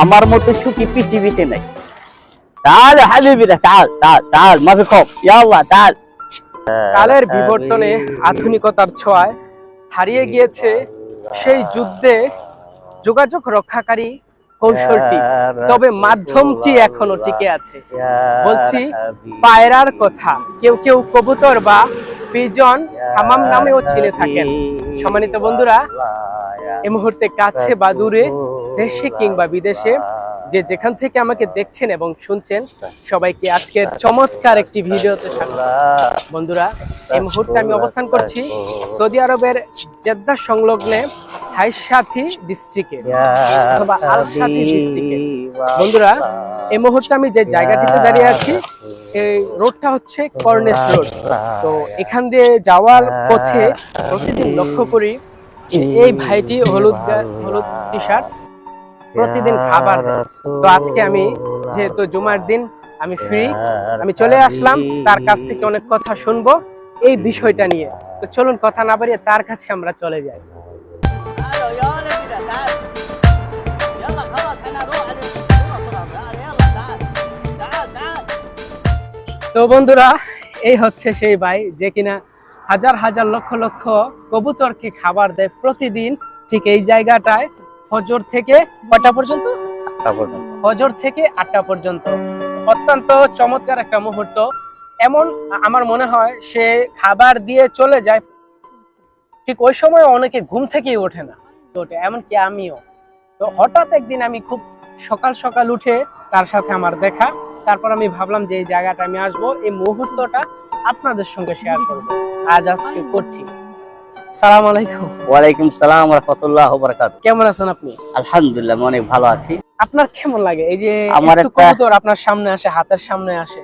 আমার মতো সুখী পৃথিবীতে নাই। হাবিবিরা মাফি খপ ইয়াল্লাহ কালের বিবর্তনে আধুনিকতার ছোঁয়ায় হারিয়ে গিয়েছে সেই যুদ্ধে যোগাযোগ রক্ষাকারী কৌশলটি। তবে মাধ্যমটি এখনও টিকে আছে। বলছি, পায়রার কথা। কেউ কেউ কবুতর বা পিজন হামাম নামেও চিনে থাকেন। সম্মানিত বন্ধুরা এই মুহূর্তে কাছে বা দূরে দেশে কিংবা বিদেশে যে যেখান থেকে আমাকে দেখছেন এবং শুনছেন, সবাইকে আজকের চমৎকার একটি ভিডিওতে বন্ধুরা, এই মুহূর্তে আমি অবস্থান করছি সৌদি আরবের জেদ্দা সংলগ্নে বন্ধুরা, এই মুহূর্তে আমি যে জায়গাটিতে দাঁড়িয়ে আছি, এই রোডটা হচ্ছে কর্নেস রোড। তো এখান দিয়ে যাওয়ার পথে প্রতিদিন লক্ষ্য করি এই ভাইটি হলুদ হলুদ টি শার্ট প্রতিদিন খাবার তো আজকে আমি যেহেতু জুমার দিন আমি ফ্রি আমি চলে আসলাম তার কাছ থেকে অনেক কথা শুনব এই বিষয়টা নিয়ে। তো চলুন কথা না বাড়িয়ে তার কাছে আমরা চলে যাই। তো বন্ধুরা এই হচ্ছে সেই ভাই যে কিনা হাজার হাজার লক্ষ লক্ষ কবুতরকে খাবার দেয় প্রতিদিন ঠিক এই জায়গাটায়। ফজর থেকে কয়টা পর্যন্ত? ফজর থেকে আটটা পর্যন্ত। অত্যন্ত চমৎকার একটা মুহূর্ত। এমন আমার মনে হয় সে খাবার দিয়ে চলে যায়। ঠিক ওই সময় অনেকে ঘুম থেকেই ওঠে না। ওঠে এমনকি আমিও। তো হঠাৎ একদিন আমি খুব সকাল সকাল উঠে তার সাথে আমার দেখা। তারপর আমি ভাবলাম যে এই জায়গাটা আমি আসব। এই মুহূর্তটা আপনাদের সঙ্গে শেয়ার করব। আজ আজকে করছি। সালাম আলাইকুম। ওয়ালাইকুম সালাম রহমতুল্লাহ বারাকাত কেমন আছেন আপনি? আলহামদুলিল্লাহ আমি অনেক ভালো আছি। আপনার কেমন লাগে? এই যে আমার কবুতর আপনার সামনে আসে হাতের সামনে আসে।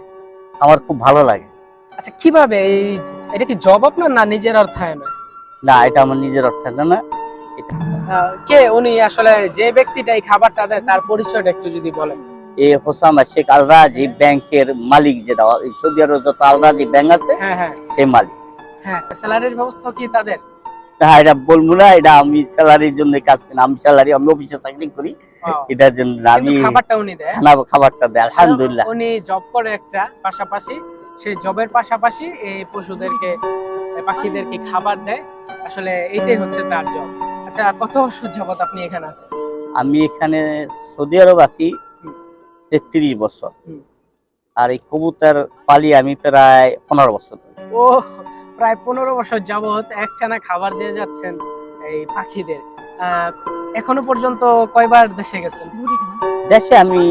আমার খুব ভালো লাগে। আচ্ছা কীভাবে এই এটা কি জব আপনার না নিজের অর্থায়ন? না এটা আমার নিজের না। এটা কে? উনি আসলে যে ব্যক্তিটা এই খাবারটা দেয় তার পরিচয়টা একটু যদি বলেন। এই হোসামা শেখ আল রাজি ব্যাংকের মালিক যেটা সৌদি আরব যত আল রাজি ব্যাংক আছে হ্যাঁ হ্যাঁ। সে মালিক। হ্যাঁ স্যালারির ব্যবস্থা কি তাদের? তা এটা বলব না এটা আমি স্যালারির জন্য কাজ করি আমি স্যালারি আমি অফিসে চাকরি করি। এটার জন্য আমি খাবারটা উনি দেয়। খাবারটা দেয় আলহামদুলিল্লাহ। উনি জব করে একটা পাশাপাশি সেই জবের পাশাপাশি এই পশুদেরকে পাখিদেরকে খাবার দেয়। আসলে এইটাই হচ্ছে তার জব আচ্ছা কত বছর যাবত আপনি এখানে আছেন? আমি এখানে সৌদি আরব আছি তেত্রিশ বছর। আর এই কবুতর পালি আমি প্রায় পনেরো বছর ধরে। ও প্রায় পনেরো বছর যাবত একটানা খাবার দিয়ে যাচ্ছেন এই পাখিদের। এখনও পর্যন্ত কয়বার দেশে গেছেন? দেশে আমি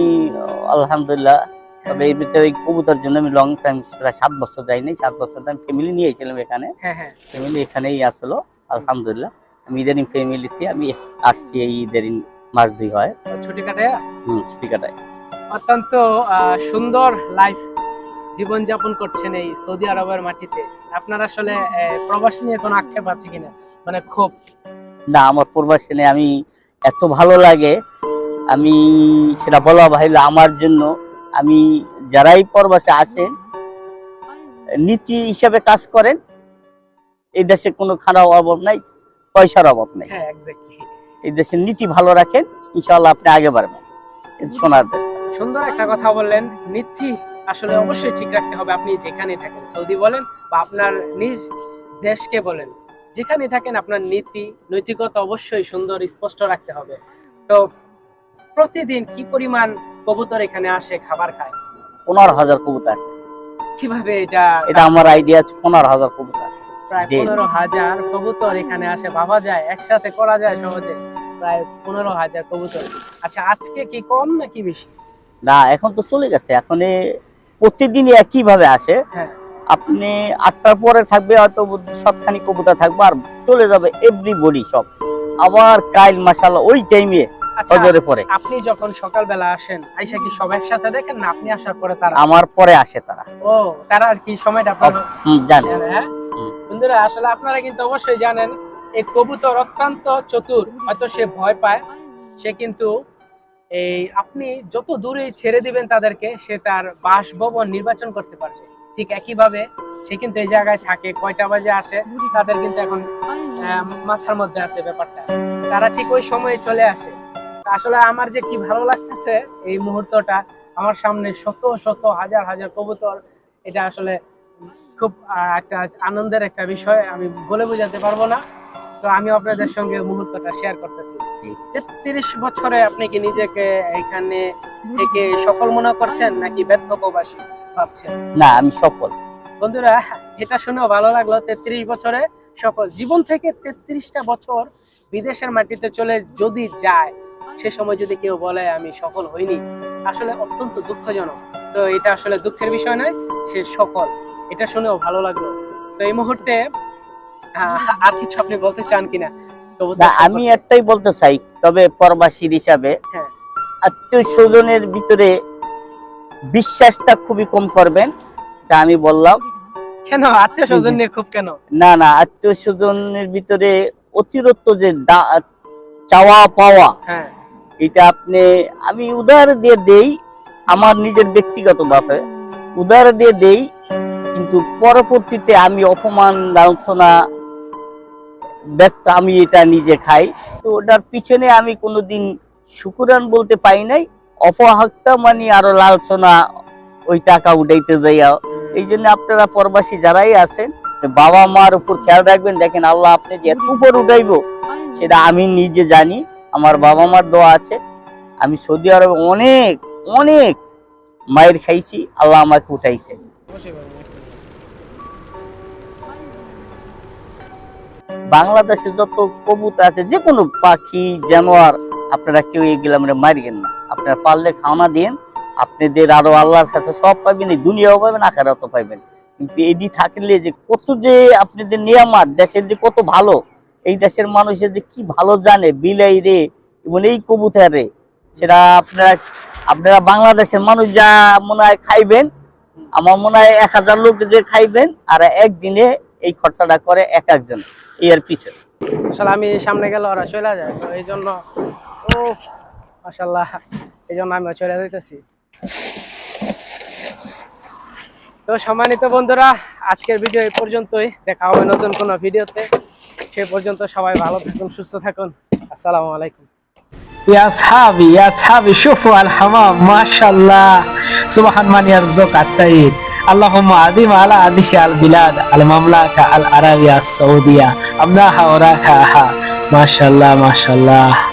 আলহামদুলিল্লাহ তবে এই ভিতরে কবুতর জন্য আমি লং টাইম প্রায় সাত বছর যাইনি সাত বছর আমি ফ্যামিলি নিয়ে এসেছিলাম এখানে। হ্যাঁ হ্যাঁ। ফ্যামিলি এখানেই আসলো আলহামদুলিল্লাহ। আমি ইদানিং ফ্যামিলিতে আমি আসছি এই ইদানিং মাস দুই হয়। ছুটি কাটায়? হম ছুটি কাটায় অত্যন্ত সুন্দর লাইফ জীবন যাপন করছেন এই সৌদি আরবের মাটিতে। আপনার আসলে প্রবাসী নিয়ে কোনো আক্ষেপ আছে কিনা? মানে খুব না আমার প্রবাসী নেই, আমি এত ভালো লাগে আমি সেটা বলা ভাইলো আমার জন্য আমি যারাই প্রবাসে আসেন নীতি হিসাবে কাজ করেন এই দেশে কোনো খারাপ অভাব নাই পয়সার অভাব নাই। হ্যাঁ এই দেশের নীতি ভালো রাখেন ইনশাল্লাহ আপনি আগে বাড়বেন। সোনার দেশ সুন্দর একটা কথা বললেন নীতি আসলে অবশ্যই ঠিক রাখতে হবে আপনি যেখানে থাকেন। সৌদি বলেন বা আপনার নিজ দেশকে বলেন যেখানে থাকেন আপনার নীতি নৈতিকতা অবশ্যই সুন্দর স্পষ্ট রাখতে হবে। তো প্রতিদিন কি পরিমাণ কবুতর এখানে আসে খাবার খায়? পনেরো হাজার কবুতর আছে। কীভাবে এটা এটা আমার আইডিয়া আছে পনেরো হাজার কবুতর আছে। প্রায় পনেরো হাজার কবুতর এখানে আসে ভাবা যায় একসাথে করা যায় সহজে। প্রায় পনেরো হাজার কবুতর। আচ্ছা আজকে কি কম নাকি বেশি? না এখন তো চলে গেছে এখন প্রতিদিনই একই ভাবে আসে। হ্যাঁ। আপনি আটটার পরে থাকবে হয়তো সবখানি কবুতর থাকবে আর চলে যাবে এভরিবডি সব। আবার কাইল মাসাল্লাহ ওই টাইমে আচ্ছা পরে। আপনি যখন সকালবেলা আসেন আইসা কি সব একসাথে দেখেন না আপনি আসার পরে তারা? আমার পরে আসে তারা। ও তারা আর কি সময়টা আপনার জানে। হ্যাঁ? বন্ধুরা আসলে আপনারা কিন্তু অবশ্যই জানেন এই কবুতর অত্যন্ত চতুর হয়তো সে ভয় পায় সে কিন্তু এই আপনি যত দূরে ছেড়ে দিবেন তাদেরকে, সে তার বাসভবন নির্বাচন করতে পারবে। ঠিক একইভাবে সে কিন্তু এই জায়গায় থাকে, কয়টা বাজে আসে, তাদের কিন্তু এখন মাথার মধ্যে আছে ব্যাপারটা। তারা ঠিক ওই সময়ে চলে আসে। আসলে আমার যে কি ভালো লাগতেছে এই মুহূর্তটা, আমার সামনে শত শত, হাজার হাজার কবুতর, এটা আসলে খুব একটা আনন্দের একটা বিষয়, আমি বলে বোঝাতে পারব না। তো আমি আপনাদের সঙ্গে মুহূর্তটা শেয়ার করতেছি। তেত্রিশ বছরে আপনি কি নিজেকে এখানে থেকে সফল মনে করছেন নাকি ব্যর্থ প্রবাসী ভাবছেন? না আমি সফল। বন্ধুরা এটা শুনেও ভালো লাগল তেত্রিশ বছরে সফল। জীবন থেকে তেত্রিশটা বছর বিদেশের মাটিতে চলে যদি যায় সে সময় যদি কেউ বলে আমি সফল হইনি আসলে অত্যন্ত দুঃখজনক। তো এটা আসলে দুঃখের বিষয় নয় সে সফল। এটা শুনেও ভালো লাগল। তো এই মুহূর্তে আর কিছু আপনি বলতে চান কিনা? না আমি একটাই বলতে চাই তবে প্রবাসীর হিসাবে হ্যাঁ। আত্মীয় স্বজনের ভিতরে বিশ্বাসটা খুবই কম করবেন এটা আমি বললাম। কেন? আত্মীয় স্বজন নিয়ে খুব কেন? না না আত্মীয় স্বজনের ভিতরে অতিরিক্ত যে চাওয়া পাওয়া হ্যাঁ। এটা আপনি আমি উদাহরণ দিয়ে দেই আমার নিজের ব্যক্তিগত ভাবে। উদাহরণ দিয়ে দেই কিন্তু পরবর্তীতে আমি অপমান লাঞ্ছনা ব্যক্ত আমি এটা নিজে খাই। তো ওটার পিছনে আমি কোনোদিন শুকুরান বলতে পাই নাই অপহাক্তা মানে আরও লালসনা ওই টাকা উঠাইতে যাইয়া। এই জন্য আপনারা প্রবাসী যারাই আছেন বাবা মার উপর খেয়াল রাখবেন দেখেন আল্লাহ আপনি যে এত উপর উঠাইবো সেটা আমি নিজে জানি আমার বাবা মার দোয়া আছে। আমি সৌদি আরবে অনেক অনেক মায়ের খাইছি আল্লাহ আমাকে উঠাইছে বাংলাদেশে যত কবুতর আছে যে কোনো পাখি, জানোয়ার, আপনারা কেউ এগুলো আমরা মারিয়েন না। আপনারা পারলে খাওয়ানা দিন, আপনাদের আরও আল্লাহর কাছে সব পাইবেন এই দুনিয়াও পাবেন, আখেরাতও পাইবেন কিন্তু এটি থাকলে যে কত যে আপনাদের নিয়ামাত, দেশের যে কত ভালো, এই দেশের মানুষের যে কি ভালো জানে, বিলাই রে, এবং এই কবুতর, সেটা আপনারা আপনারা বাংলাদেশের মানুষ যা মনে হয় খাইবেন, আমার মনে হয় এক হাজার লোক যে খাইবেন, আর একদিনে এই খরচাটা করে এক একজন। এর পিছে। আসলে আমি সামনে গেলে ওরা চলে যায় তো এই জন্য ও মাসাল্লাহ এই জন্য আমি চলে যেতেছি তো সম্মানিত বন্ধুরা আজকের ভিডিও এই পর্যন্তই। দেখা হবে নতুন কোনো ভিডিওতে। সে পর্যন্ত সবাই ভালো থাকুন সুস্থ থাকুন। আসসালামু আলাইকুম। ইয়া সাহাবি ইয়া সাহাবি শুফু আল হামাম মাশাআল্লাহ। সুবহান মানিয়ার জোকাত তাইব اللهم عظيم على هذه البلاد المملكة العربية السعودية. أمناها وراكاها. ما شاء الله ما شاء الله.